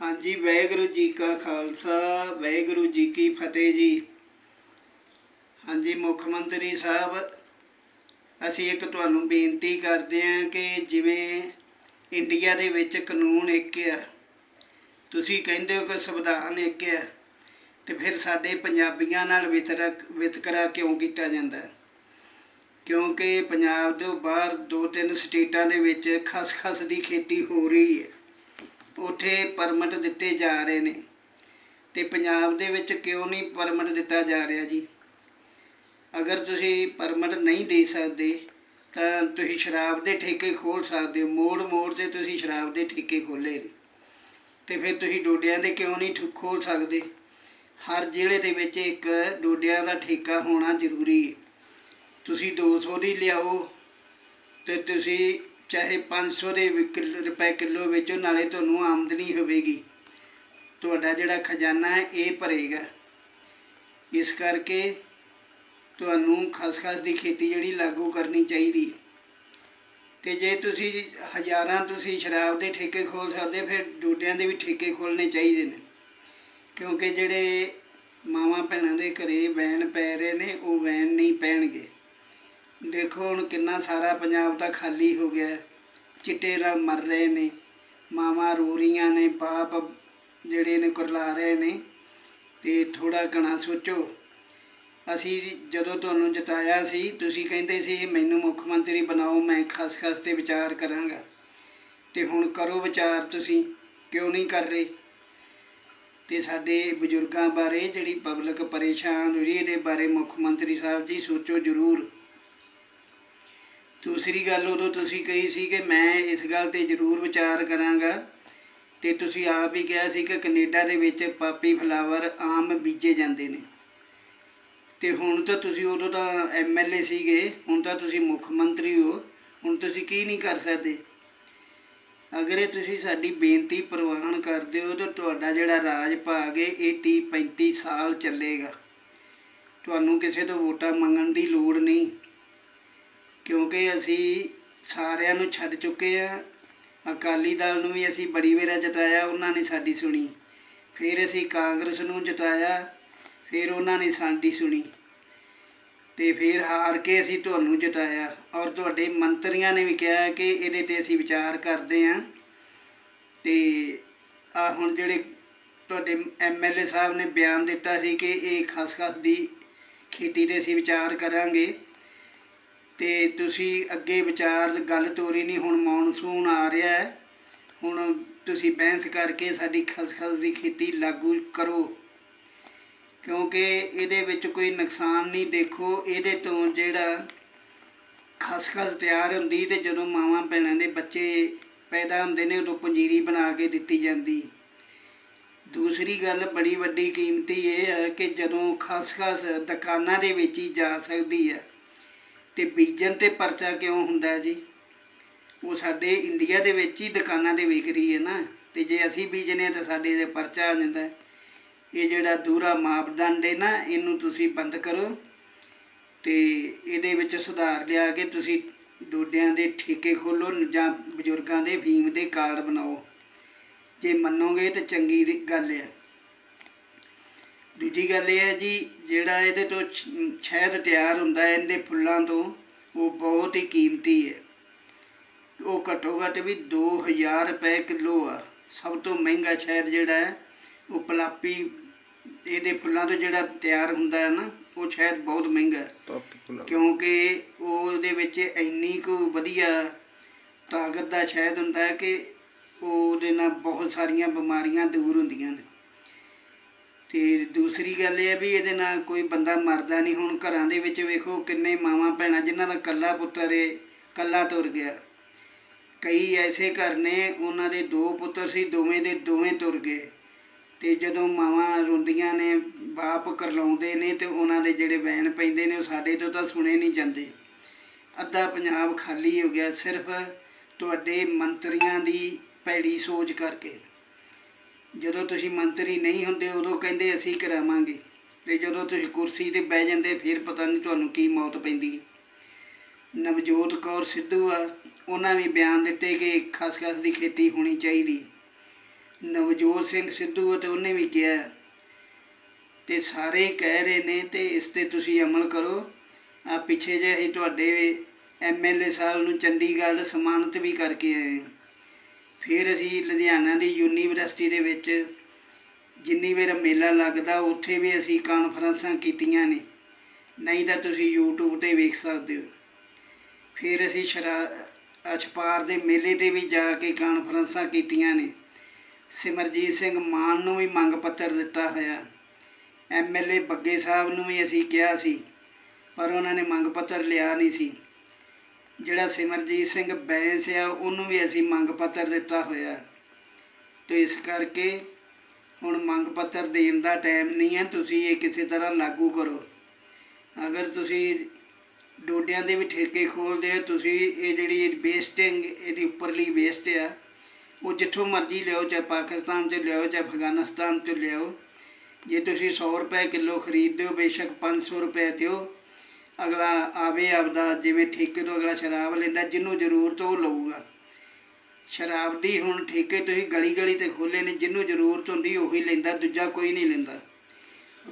ਹਾਂਜੀ, ਵਾਹਿਗੁਰੂ ਜੀ ਕਾ ਖਾਲਸਾ, ਵਾਹਿਗੁਰੂ ਜੀ ਕੀ ਫਤਿਹ ਜੀ। ਹਾਂਜੀ, ਮੁੱਖ ਮੰਤਰੀ ਸਾਹਿਬ, ਅਸੀਂ ਇੱਕ ਤੁਹਾਨੂੰ ਬੇਨਤੀ ਕਰਦੇ ਹਾਂ ਕਿ ਜਿਵੇਂ ਇੰਡੀਆ ਦੇ ਵਿੱਚ ਕਾਨੂੰਨ ਇੱਕ ਆ ਤੁਸੀਂ ਕਹਿੰਦੇ ਹੋ ਕਿ ਸੰਵਿਧਾਨ ਇੱਕ ਆ ਤੇ ਫਿਰ ਸਾਡੇ ਪੰਜਾਬੀਆਂ ਨਾਲ ਵਿਤਕਰਾ ਵਿਤਕਰਾ ਕਿਉਂ ਕੀਤਾ ਜਾਂਦਾ ਕਿਉਂਕਿ ਪੰਜਾਬ ਤੋਂ ਬਾਹਰ ਦੋ ਤਿੰਨ ਸਟੇਟਾਂ ਦੇ ਵਿੱਚ ਖਸਖਸ ਦੀ ਖੇਤੀ ਹੋ ਰਹੀ ਹੈ। ਉੱਥੇ ਪਰਮਿਟ ਦਿੱਤੇ ਜਾ ਰਹੇ ਨੇ ਤੇ ਪੰਜਾਬ ਦੇ ਵਿੱਚ ਕਿਉਂ ਨਹੀਂ ਪਰਮਿਟ ਦਿੱਤਾ ਜਾ ਰਿਹਾ ਜੀ? ਅਗਰ ਤੁਸੀਂ ਪਰਮਿਟ ਨਹੀਂ ਦੇ ਸਕਦੇ, ਤਾਂ ਤੁਸੀਂ ਸ਼ਰਾਬ ਦੇ ਠੇਕੇ ਖੋਲ ਸਕਦੇ ਹੋ। ਮੋੜ ਮੋੜ ਤੇ ਤੁਸੀਂ ਸ਼ਰਾਬ ਦੇ ਠੇਕੇ ਖੋਲੇ ਨੇ। ਤੇ ਫਿਰ ਤੁਸੀਂ ਡੋਡਿਆਂ ਦੇ ਕਿਉਂ ਨਹੀਂ ਠ- ਖੋਲ ਸਕਦੇ? ਹਰ ਜ਼ਿਲ੍ਹੇ ਦੇ ਵਿੱਚ ਇੱਕ ਡੋਡਿਆਂ ਦਾ ਠੇਕਾ ਹੋਣਾ ਜ਼ਰੂਰੀ ਹੈ। ਤੁਸੀਂ 200 ਦੀ ਲਿਆਓ ਤੇ ਤੁਸੀਂ ਚਾਹੇ 500 ਦੇ ਵੀ ਰੁਪਏ ਕਿਲੋ ਵੇਚੋ, ਨਾਲੇ ਤੁਹਾਨੂੰ ਆਮਦਨੀ ਹੋਵੇਗੀ। ਤੁਹਾਡਾ ਜਿਹੜਾ ਖਜ਼ਾਨਾ ਹੈ, ਇਹ ਭਰੇਗਾ। ਇਸ ਕਰਕੇ ਤੁਹਾਨੂੰ ਖਸਖਸ ਦੀ ਖੇਤੀ ਜਿਹੜੀ ਲਾਗੂ ਕਰਨੀ ਚਾਹੀਦੀ ਹੈ। ਤੇ ਜੇ ਤੁਸੀਂ ਹਜ਼ਾਰਾਂ ਤੁਸੀਂ ਸ਼ਰਾਬ ਦੇ ਠੇਕੇ ਖੋਲ ਸਕਦੇ, ਫਿਰ ਡੋਡਿਆਂ ਦੇ ਵੀ ਠੇਕੇ ਖੋਲਣੇ ਚਾਹੀਦੇ ਨੇ। ਕਿਉਂਕਿ ਜਿਹੜੇ ਮਾਵਾਂ ਭੈਣਾਂ ਦੇ ਘਰੇ ਵੈਨ ਪੈ ਰਹੇ ਨੇ, ਉਹ ਵੈਨ ਨਹੀਂ ਪੈਣਗੇ। ਦੇਖੋ ਹੁਣ ਕਿੰਨਾ ਸਾਰਾ ਪੰਜਾਬ ਤਾਂ ਖਾਲੀ ਹੋ ਗਿਆ ਚਿੱਟੇ ਨਾਲ ਮਰ ਰਹੇ ਨੇ, ਮਾਵਾਂ ਰੋ ਰਹੀਆਂ ਨੇ, ਬਾਪ ਜਿਹੜੇ ਨੇ ਕੁਰਲਾ ਰਹੇ ਨੇ। ਤੇ ਥੋੜਾ ਘਣਾ ਸੋਚੋ। ਅਸੀਂ ਜਦੋਂ ਤੁਹਾਨੂੰ ਜਤਾਇਆ ਸੀ, ਤੁਸੀਂ ਕਹਿੰਦੇ ਸੀ, ਮੈਨੂੰ ਮੁੱਖ ਮੰਤਰੀ ਬਣਾਓ, ਮੈਂ ਖਸ-ਖਸ ਤੇ ਵਿਚਾਰ ਕਰਾਂਗਾ। ਤੇ ਹੁਣ ਕਰੋ ਵਿਚਾਰ ਤੁਸੀਂ, ਕਿਉਂ ਨਹੀਂ ਕਰ ਰਹੇ? ਤੇ ਸਾਡੇ ਬਜ਼ੁਰਗਾਂ ਬਾਰੇ ਜਿਹੜੀ ਪਬਲਿਕ ਪਰੇਸ਼ਾਨ ਹੋਈ, ਇਹਦੇ ਬਾਰੇ ਮੁੱਖ ਮੰਤਰੀ ਸਾਹਿਬ ਜੀ ਸੋਚੋ ਜ਼ਰੂਰ। ਦੂਸਰੀ ਗੱਲ ਉਦੋਂ ਤੁਸੀਂ ਕਹੀ ਸੀ ਕਿ ਮੈਂ ਇਸ ਗੱਲ ਤੇ ਜ਼ਰੂਰ ਵਿਚਾਰ ਕਰਾਂਗਾ ਤੇ ਤੁਸੀਂ ਆਪ ਹੀ ਕਿਹਾ ਸੀ ਕਿ ਕੈਨੇਡਾ ਦੇ ਵਿੱਚ ਪਾਪੀ ਫਲਾਵਰ ਆਮ ਬੀਜੇ ਜਾਂਦੇ ਨੇ। ਤੇ ਹੁਣ ਤਾਂ ਤੁਸੀਂ ਉਦੋਂ ਤਾਂ ਐਮਐਲਏ ਸੀਗੇ, ਹੁਣ ਤਾਂ ਤੁਸੀਂ ਮੁੱਖ ਮੰਤਰੀ ਹੋ, ਹੁਣ ਤੁਸੀਂ ਕੀ ਨਹੀਂ ਕਰ ਸਕਦੇ। ਅਗਰ ਇਹ ਤੁਸੀਂ ਸਾਡੀ ਬੇਨਤੀ ਪ੍ਰਵਾਨ ਕਰਦੇ ਹੋ, ਤਾਂ ਤੁਹਾਡਾ ਜਿਹੜਾ ਰਾਜ ਭਾਗ ਹੈ, ਇਹ 30 35 ਸਾਲ ਚੱਲੇਗਾ। ਤੁਹਾਨੂੰ ਕਿਸੇ ਤੋਂ ਵੋਟਾਂ ਮੰਗਣ ਦੀ ਲੋੜ ਨਹੀਂ। ਕਿਉਂਕਿ ਅਸੀਂ ਸਾਰਿਆਂ ਨੂੰ ਛੱਡ ਚੁੱਕੇ ਆ। ਅਕਾਲੀ ਦਲ ਨੂੰ ਵੀ ਅਸੀਂ ਬੜੀ ਵੇਰਾ ਜਤਾਇਆ, ਉਹਨਾਂ ਨੇ ਸਾਡੀ ਸੁਣੀ। ਫਿਰ ਅਸੀਂ ਕਾਂਗਰਸ ਨੂੰ ਜਤਾਇਆ, ਫਿਰ ਉਹਨਾਂ ਨੇ ਸਾਡੀ ਸੁਣੀ। ਤੇ ਫਿਰ ਹਾਰ ਕੇ ਅਸੀਂ ਤੁਹਾਨੂੰ ਜਤਾਇਆ। ਔਰ ਤੁਹਾਡੇ ਮੰਤਰੀਆਂ ਨੇ ਵੀ ਕਿਹਾ ਕਿ ਇਹਦੇ ਤੇ ਅਸੀਂ ਵਿਚਾਰ ਕਰਦੇ ਹਾਂ। ਤੇ ਆ ਹੁਣ ਜਿਹੜੇ ਤੁਹਾਡੇ ਐਮਐਲਏ ਸਾਹਿਬ ਨੇ ਬਿਆਨ ਦਿੱਤਾ ਸੀ ਕਿ ਇਹ ਖਸਖਸ ਦੀ ਖੇਤੀ ਤੇ ਅਸੀਂ ਵਿਚਾਰ ਕਰਾਂਗੇ। ਤੇ ਤੁਸੀਂ ਅੱਗੇ ਵਿਚਾਰ ਗੱਲ ਤੋਰੀ ਨਹੀਂ, ਹੁਣ ਮੌਨਸੂਨ ਆ ਰਿਹਾ ਹੈ। ਹੁਣ ਤੁਸੀਂ ਬਹਿਸ ਕਰਕੇ ਸਾਡੀ ਖਸਖਸ ਦੀ ਖੇਤੀ ਲਾਗੂ ਕਰੋ। ਕਿਉਂਕਿ ਇਹਦੇ ਵਿੱਚ ਕੋਈ ਨੁਕਸਾਨ ਨਹੀਂ, ਦੇਖੋ ਇਹਦੇ ਤੋਂ ਜਿਹੜਾ ਖਸਖਸ ਤਿਆਰ ਹੁੰਦੀ ਤੇ ਜਦੋਂ ਮਾਵਾਂ ਭੈਣਾਂ ਦੇ ਬੱਚੇ ਪੈਦਾ ਹੁੰਦੇ ਨੇ, ਉਦੋਂ ਪੰਜੀਰੀ ਬਣਾ ਕੇ ਦਿੱਤੀ ਜਾਂਦੀ। ਦੂਸਰੀ ਗੱਲ ਬੜੀ ਵੱਡੀ ਕੀਮਤੀ ਇਹ ਹੈ ਕਿ ਜਦੋਂ ਖਸਖਸ ਦੁਕਾਨਾਂ ਦੇ ਵਿੱਚ ਹੀ ਜਾ ਸਕਦੀ ਹੈ ਤੇ ਬੀਜਣ ਤੇ ਪਰਚਾ ਕਿਉਂ ਹੁੰਦਾ ਹੈ ਜੀ? ਉਹ ਸਾਡੇ ਇੰਡੀਆ ਦੇ ਵਿੱਚ ਹੀ ਦੁਕਾਨਾਂ ਤੇ ਵਿਕ ਰਹੀ ਹੈ ਨਾ। ਤੇ ਜੇ ਅਸੀਂ ਬੀਜਨੇ ਤਾਂ ਸਾਡੇ ਤੇ ਪਰਚਾ ਆ ਜਾਂਦਾ ਇਹ ਜਿਹੜਾ ਦੂਰਾ ਮਾਪਦੰਡ ਹੈ ਨਾ, ਇਹਨੂੰ ਤੁਸੀਂ ਬੰਦ ਕਰੋ। ਤੇ ਇਹਦੇ ਵਿੱਚ ਸੁਧਾਰ ਲਿਆ ਕੇ ਤੁਸੀਂ ਡੋਡਿਆਂ ਦੇ ਠੇਕੇ ਖੋਲੋ ਜਾਂ ਬਜ਼ੁਰਗਾਂ ਦੇ ਫੀਮ ਦੇ ਕਾਰਡ ਬਣਾਓ। ਜੇ ਮੰਨੋਗੇ ਤਾਂ ਚੰਗੀ ਗੱਲ ਹੈ ਦੂਜੀ ਗੱਲ ਇਹ ਹੈ ਜੀ ਜਿਹੜਾ ਇਹਦੇ ਤੋਂ ਸ਼ਹਿਦ ਤਿਆਰ ਹੁੰਦਾ ਹੈ ਇਹਦੇ ਫੁੱਲਾਂ ਤੋਂ ਉਹ ਬਹੁਤ ਹੀ ਕੀਮਤੀ ਹੈ। ਉਹ ਘੱਟੋ ਘੱਟ ਵੀ 2000 ਰੁਪਏ ਕਿਲੋ ਆ। ਸਭ ਤੋਂ ਮਹਿੰਗਾ ਸ਼ਹਿਦ ਜਿਹੜਾ ਹੈ ਉਹ ਪਲਾਪੀ ਇਹਦੇ ਫੁੱਲਾਂ ਤੋਂ ਜਿਹੜਾ ਤਿਆਰ ਹੁੰਦਾ ਹੈ ਨਾ ਉਹ ਸ਼ਹਿਦ ਬਹੁਤ ਮਹਿੰਗਾ ਹੈ। ਕਿਉਂਕਿ ਉਹ ਉਹਦੇ ਵਿੱਚ ਇੰਨੀ ਕੁ ਵਧੀਆ ਤਾਕਤ ਦਾ ਸ਼ਹਿਦ ਹੁੰਦਾ ਹੈ ਕਿ ਉਹ ਉਹਦੇ ਨਾਲ ਬਹੁਤ ਸਾਰੀਆਂ ਬਿਮਾਰੀਆਂ ਦੂਰ ਹੁੰਦੀਆਂ ਨੇ। ਤੇ ਦੂਸਰੀ ਗੱਲ ਇਹ ਹੈ ਵੀ ਇਹਦੇ ਨਾਲ ਕੋਈ ਬੰਦਾ ਮਰਦਾ ਨਹੀਂ। ਹੁਣ ਘਰਾਂ ਦੇ ਵਿੱਚ ਵੇਖੋ ਕਿੰਨੇ ਮਾਵਾਂ ਭੈਣਾਂ ਜਿਨ੍ਹਾਂ ਦਾ ਕੱਲਾ ਪੁੱਤਰ ਏ ਕੱਲਾ ਤੁਰ ਗਿਆ। ਕਈ ਐਸੇ ਘਰ ਨੇ, ਉਹਨਾਂ ਦੇ ਦੋ ਪੁੱਤਰ ਸੀ, ਦੋਵੇਂ ਦੇ ਦੋਵੇਂ ਤੁਰ ਗਏ। ਤੇ ਜਦੋਂ ਮਾਵਾਂ ਰੋਂਦੀਆਂ ਨੇ, ਬਾਪ ਕਰਲਾਉਂਦੇ ਨੇ ਤੇ ਉਹਨਾਂ ਦੇ ਜਿਹੜੇ ਵੈਣ ਪੈਂਦੇ ਨੇ ਉਹ ਸਾਡੇ ਤੋਂ ਤਾਂ ਸੁਣੇ ਨਹੀਂ ਜਾਂਦੇ। ਅੱਧਾ ਪੰਜਾਬ ਖਾਲੀ ਹੋ ਗਿਆ ਸਿਰਫ ਤੁਹਾਡੇ ਮੰਤਰੀਆਂ ਦੀ ਭੈੜੀ ਸੋਚ ਕਰਕੇ। ਜਦੋਂ ਤੁਸੀਂ ਮੰਤਰੀ ਨਹੀਂ ਹੁੰਦੇ, ਉਦੋਂ ਕਹਿੰਦੇ ਅਸੀਂ ਕਰਾਵਾਂਗੇ। ਤੇ ਜਦੋਂ ਤੁਸੀਂ ਕੁਰਸੀ ਤੇ ਬਹਿ ਜਾਂਦੇ, ਫਿਰ ਪਤਾ ਨਹੀਂ ਤੁਹਾਨੂੰ ਕੀ ਮੌਤ ਪੈਂਦੀ ਨਵਜੋਤ ਕੌਰ ਸਿੱਧੂ ਆ, ਉਹਨਾਂ ਵੀ ਬਿਆਨ ਦਿੱਤੇ ਕਿ ਖਸਖਸ ਦੀ ਖੇਤੀ ਹੋਣੀ ਚਾਹੀਦੀ ਨਵਜੋਤ ਸਿੰਘ ਸਿੱਧੂ ਤੇ ਉਹਨੇ ਵੀ ਕਿਹਾ, ਤੇ ਸਾਰੇ ਕਹਿ ਰਹੇ ਨੇ ਤੇ ਇਸ ਤੇ ਤੁਸੀਂ ਅਮਲ ਕਰੋ। ਆ ਪਿੱਛੇ ਜੇ ਅਸੀਂ ਤੁਹਾਡੇ ਐਮਐਲਏ ਸਾਹਿਬ ਨੂੰ ਚੰਡੀਗੜ੍ਹ ਸਨਮਾਨਿਤ ਵੀ ਕਰਕੇ ਆਏ ਫਿਰ ਅਸੀਂ ਲੁਧਿਆਣਾ ਦੀ ਯੂਨੀਵਰਸਿਟੀ ਦੇ ਵਿੱਚ ਜਿੰਨੀ ਵਾਰ ਮੇਲਾ ਲੱਗਦਾ, ਉੱਥੇ ਵੀ ਅਸੀਂ ਕਾਨਫਰੰਸਾਂ ਕੀਤੀਆਂ ਨੇ। ਨਹੀਂ ਤਾਂ ਤੁਸੀਂ YouTube ਤੇ ਵੇਖ ਸਕਦੇ ਹੋ। ਫਿਰ ਅਸੀਂ ਸ਼ਰਾ, ਅਛਪਾਰ ਦੇ ਮੇਲੇ ਤੇ ਵੀ ਜਾ ਕੇ ਕਾਨਫਰੰਸਾਂ ਕੀਤੀਆਂ ਨੇ। ਸਿਮਰਜੀਤ ਸਿੰਘ ਮਾਨ ਨੂੰ ਵੀ ਮੰਗ ਪੱਤਰ ਦਿੱਤਾ ਹੋਇਆ। ਐਮਐਲਏ ਬੱਗੇ ਸਾਹਿਬ ਨੂੰ ਵੀ ਅਸੀਂ ਕਿਹਾ ਸੀ, ਪਰ ਉਹਨਾਂ ਨੇ ਮੰਗ ਪੱਤਰ ਲਿਆ ਨਹੀਂ ਸੀ। ਜਿਹੜਾ ਸਿਮਰਜੀਤ ਸਿੰਘ ਬੈਂਸ ਆ, ਉਹਨੂੰ ਵੀ ਅਸੀਂ ਮੰਗ ਪੱਤਰ ਦਿੱਤਾ ਹੋਇਆ। ਤੇ ਇਸ ਕਰਕੇ ਹੁਣ ਮੰਗ ਪੱਤਰ ਦੇਣ ਦਾ ਟਾਈਮ ਨਹੀਂ ਹੈ, ਤੁਸੀਂ ਇਹ ਕਿਸੇ ਤਰ੍ਹਾਂ ਲਾਗੂ ਕਰੋ। ਅਗਰ ਤੁਸੀਂ ਡੋਡਿਆਂ ਦੇ ਵੀ ਠੇਕੇ ਖੋਲਦੇ ਹੋ, ਤੁਸੀਂ ਇਹ ਜਿਹੜੀ ਵੇਸਟਿੰਗ ਇਹਦੀ ਉੱਪਰਲੀ ਵੇਸਟ ਆ, ਉਹ ਜਿੱਥੋਂ ਮਰਜ਼ੀ ਲਿਓ ਚਾਹੇ ਪਾਕਿਸਤਾਨ ਚ ਲਿਓ ਚਾਹੇ ਅਫਗਾਨਿਸਤਾਨ ਚ ਲਿਓ ਜੇ ਤੁਸੀਂ 100 ਰੁਪਏ ਕਿਲੋ ਖਰੀਦਦੇ ਹੋ, ਬੇਸ਼ੱਕ 500 ਰੁਪਏ ਦਿਓ ਅਗਲਾ ਆਵੇ ਆਪਦਾ, ਜਿਵੇਂ ਠੇਕੇ ਤੋਂ ਅਗਲਾ ਸ਼ਰਾਬ ਲੈਂਦਾ, ਜਿਹਨੂੰ ਜ਼ਰੂਰਤ ਉਹ ਲਊਗਾ। ਸ਼ਰਾਬ ਦੀ ਹੁਣ ਠੇਕੇ ਤੁਸੀਂ ਗਲੀ ਗਲੀ ਤੇ ਖੋਲੇ ਨੇ, ਜਿਹਨੂੰ ਜ਼ਰੂਰਤ ਹੁੰਦੀ ਉਹੀ ਲੈਂਦਾ, ਦੂਜਾ ਕੋਈ ਨਹੀਂ ਲੈਂਦਾ।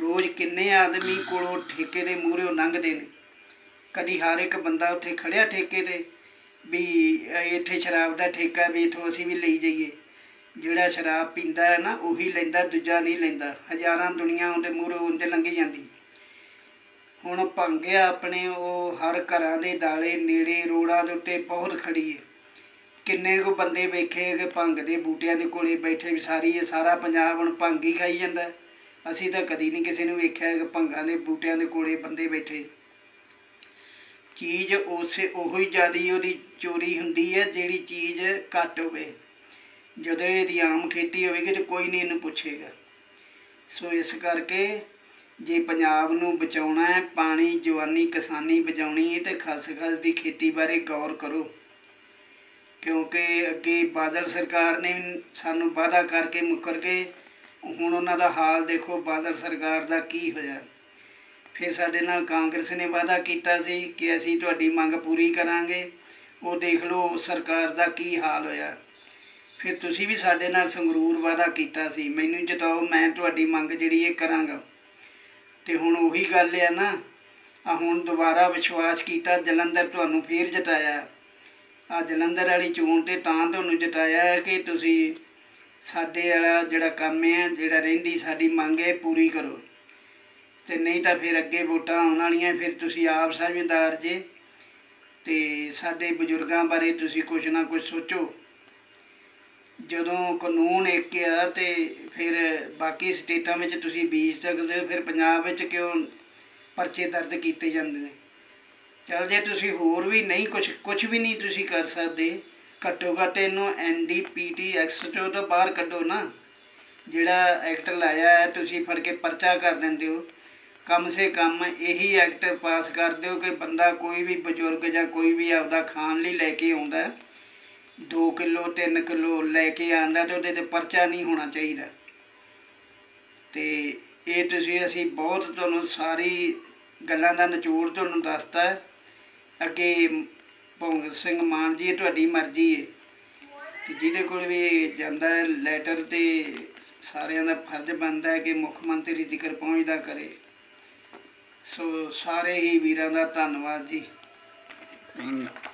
ਰੋਜ਼ ਕਿੰਨੇ ਆਦਮੀ ਕੋਲੋਂ ਠੇਕੇ ਦੇ ਮੂਹਰੇ ਲੰਘਦੇ ਨੇ। ਕਦੀ ਹਰ ਇੱਕ ਬੰਦਾ ਉੱਥੇ ਖੜਿਆ ਠੇਕੇ ਤੇ, ਵੀ ਇੱਥੇ ਸ਼ਰਾਬ ਦਾ ਠੇਕਾ, ਵੀ ਇੱਥੋਂ ਅਸੀਂ ਵੀ ਲਈ ਜਾਈਏ। ਜਿਹੜਾ ਸ਼ਰਾਬ ਪੀਂਦਾ ਹੈ ਨਾ, ਉਹੀ ਲੈਂਦਾ, ਦੂਜਾ ਨਹੀਂ ਲੈਂਦਾ। ਹਜ਼ਾਰਾਂ ਦੁਨੀਆ ਉਹਦੇ ਮੂਹਰੇ ਉਹਦੇ ਲੰਘੀ ਜਾਂਦੀ। ਹੁਣ ਭੰਗਿਆ ਆਪਣੇ, ਉਹ ਹਰ ਘਰਾਂ ਦੇ ਦਾਲੇ ਨੇੜੇ ਰੋੜਾਂ ਦੇ ਉੱਤੇ ਬਹੁਤ ਖੜੀ ਹੈ ਕਿੰਨੇ ਕੁ ਬੰਦੇ ਵੇਖੇ ਕਿ ਭੰਗ ਦੇ ਬੂਟਿਆਂ ਦੇ ਕੋਲੇ ਬੈਠੇ ਵੀ ਸਾਰੀ ਇਹ ਸਾਰਾ ਪੰਜਾਬ ਹੁਣ ਭੰਗ ਹੀ ਖਾਈ ਜਾਂਦਾ। ਅਸੀਂ ਤਾਂ ਕਦੀ ਨਹੀਂ ਕਿਸੇ ਨੂੰ ਵੇਖਿਆ ਕਿ ਭੰਗਾਂ ਦੇ ਬੂਟਿਆਂ ਦੇ ਕੋਲੇ ਬੰਦੇ ਬੈਠੇ। ਚੀਜ਼ ਉਸੇ ਉਹੀ ਜਿਆਦੀ ਉਹਦੀ ਚੋਰੀ ਹੁੰਦੀ ਹੈ ਜਿਹੜੀ ਚੀਜ਼ ਘੱਟ ਹੋਵੇ। ਜਦੋਂ ਇਹਦੀ ਆਮ ਖੇਤੀ ਹੋਵੇਗੀ ਤੇ ਕੋਈ ਨਹੀਂ ਇਹਨੂੰ ਪੁੱਛੇਗਾ। ਸੋ ਇਸ ਕਰਕੇ ਜੇ ਪੰਜਾਬ ਨੂੰ ਬਚਾਉਣਾ ਹੈ, ਪਾਣੀ, ਜਵਾਨੀ, ਕਿਸਾਨੀ ਬਚਾਉਣੀ ਹੈ ਤੇ ਖਸਖਸ ਦੀ ਖੇਤੀ ਬਾਰੇ ਗੌਰ ਕਰੋ। ਕਿਉਂਕਿ ਅੱਗੇ ਬਾਦਲ ਸਰਕਾਰ ਨੇ ਸਾਨੂੰ ਵਾਅਦਾ ਕਰਕੇ ਮੁੱਕਰ ਕੇ ਹੁਣ ਉਹਨਾਂ ਦਾ ਹਾਲ ਦੇਖੋ, ਬਾਦਲ ਸਰਕਾਰ ਦਾ ਕੀ ਹੋਇਆ। ਫਿਰ ਸਾਡੇ ਨਾਲ ਕਾਂਗਰਸ ਨੇ ਵਾਅਦਾ ਕੀਤਾ ਸੀ ਕਿ ਅਸੀਂ ਤੁਹਾਡੀ ਮੰਗ ਪੂਰੀ ਕਰਾਂਗੇ। ਉਹ ਦੇਖ ਲਓ ਉਸ ਸਰਕਾਰ ਦਾ ਕੀ ਹਾਲ ਹੋਇਆ। ਫਿਰ ਤੁਸੀਂ ਵੀ ਸਾਡੇ ਨਾਲ ਸੰਗਰੂਰ ਵਾਅਦਾ ਕੀਤਾ ਸੀ। ਮੈਨੂੰ ਜਿਤਾਓ, ਮੈਂ ਤੁਹਾਡੀ ਮੰਗ ਜਿਹੜੀ ਇਹ ਕਰਾਂਗਾ। ਤੇ ਹੁਣ ਉਹੀ ਗੱਲ ਆ ਨਾ। ਆ ਹੁਣ ਦੁਬਾਰਾ ਵਿਸ਼ਵਾਸ ਕੀਤਾ, ਜਲੰਧਰ ਤੁਹਾਨੂੰ ਫੇਰ ਜਿਤਾਇਆ। ਆ ਜਲੰਧਰ ਵਾਲੀ ਚੋਣ ਤੇ ਤਾਂ ਤੁਹਾਨੂੰ ਜਿਤਾਇਆ ਹੈ ਕਿ ਤੁਸੀਂ ਸਾਡੇ ਵਾਲਾ ਜਿਹੜਾ ਕੰਮ ਹੈ ਜਿਹੜਾ ਰਹਿੰਦੀ ਸਾਡੀ ਮੰਗ ਹੈ, ਪੂਰੀ ਕਰੋ। ਤੇ ਨਹੀਂ ਤਾਂ ਫਿਰ ਅੱਗੇ ਵੋਟਾਂ ਆਉਣ ਵਾਲੀਆਂ, ਫਿਰ ਤੁਸੀਂ ਆਪ ਸਮਝਦਾਰ ਜੇ। ਤੇ ਸਾਡੇ ਬਜ਼ੁਰਗਾਂ ਬਾਰੇ ਤੁਸੀਂ ਕੁਝ ਨਾ ਕੁਝ ਸੋਚੋ। ਜਦੋਂ ਕਾਨੂੰਨ ਇੱਕ ਆ ਤੇ ਫਿਰ ਬਾਕੀ ਸਟੇਟਾਂ ਵਿੱਚ ਤੁਸੀਂ ਬੀਜ ਸਕਦੇ ਹੋ, ਫਿਰ ਪੰਜਾਬ ਵਿੱਚ ਕਿਉਂ ਪਰਚੇ ਦਰਜ ਕੀਤੇ ਜਾਂਦੇ ਨੇ? ਚਲ ਜੇ ਤੁਸੀਂ ਹੋਰ ਵੀ ਨਹੀਂ ਕੁਝ ਕੁਝ ਵੀ ਨਹੀਂ ਤੁਸੀਂ ਕਰ ਸਕਦੇ, ਘੱਟੋ ਘੱਟ ਇਹਨੂੰ ਐਨਡੀਪੀਟੀ ਐਕਟ ਚੋਂ ਤਾਂ ਬਾਹਰ ਕੱਢੋ ਨਾ। ਜਿਹੜਾ ਐਕਟ ਲਾਇਆ ਹੈ, ਤੁਸੀਂ ਫੜ ਕੇ ਪਰਚਾ ਕਰ ਦਿੰਦੇ ਹੋ। ਕਮ ਸੇ ਕਮ ਇਹੀ ਐਕਟ ਪਾਸ ਕਰ ਦਿਓ ਕਿ ਬੰਦਾ ਕੋਈ ਵੀ ਬਜ਼ੁਰਗ ਜਾਂ ਕੋਈ ਵੀ ਆਪਦਾ ਖਾਣ ਲਈ ਲੈ ਕੇ ਆਉਂਦਾ 2 ਕਿਲੋ 3 ਕਿਲੋ ਲੈ ਕੇ ਆਂਦਾ ਤੇ ਉਹਦੇ ਤੇ ਪਰਚਾ ਨਹੀਂ ਹੋਣਾ ਚਾਹੀਦਾ। ਤੇ ਇਹ ਤੁਸੀਂ ਅਸੀਂ ਬਹੁਤ ਤੁਹਾਨੂੰ ਸਾਰੀ ਗੱਲਾਂ ਦਾ ਨਿਚੋੜ ਤੁਹਾਨੂੰ ਦੱਸਤਾ। ਅੱਗੇ ਭਗਤ ਸਿੰਘ ਮਾਨ ਜੀ ਤੁਹਾਡੀ ਮਰਜ਼ੀ ਹੈ ਕਿ ਜਿਹਦੇ ਕੋਲ ਵੀ ਜਾਂਦਾ ਹੈ ਲੈਟਰ ਤੇ ਸਾਰਿਆਂ ਦਾ ਫਰਜ਼ ਬਣਦਾ ਹੈ ਕਿ ਮੁੱਖ ਮੰਤਰੀ ਤੱਕ ਪਹੁੰਚਦਾ ਕਰੇ। ਸੋ ਸਾਰੇ ਹੀ ਵੀਰਾਂ ਦਾ ਧੰਨਵਾਦ ਜੀ। ਥੈਂਕ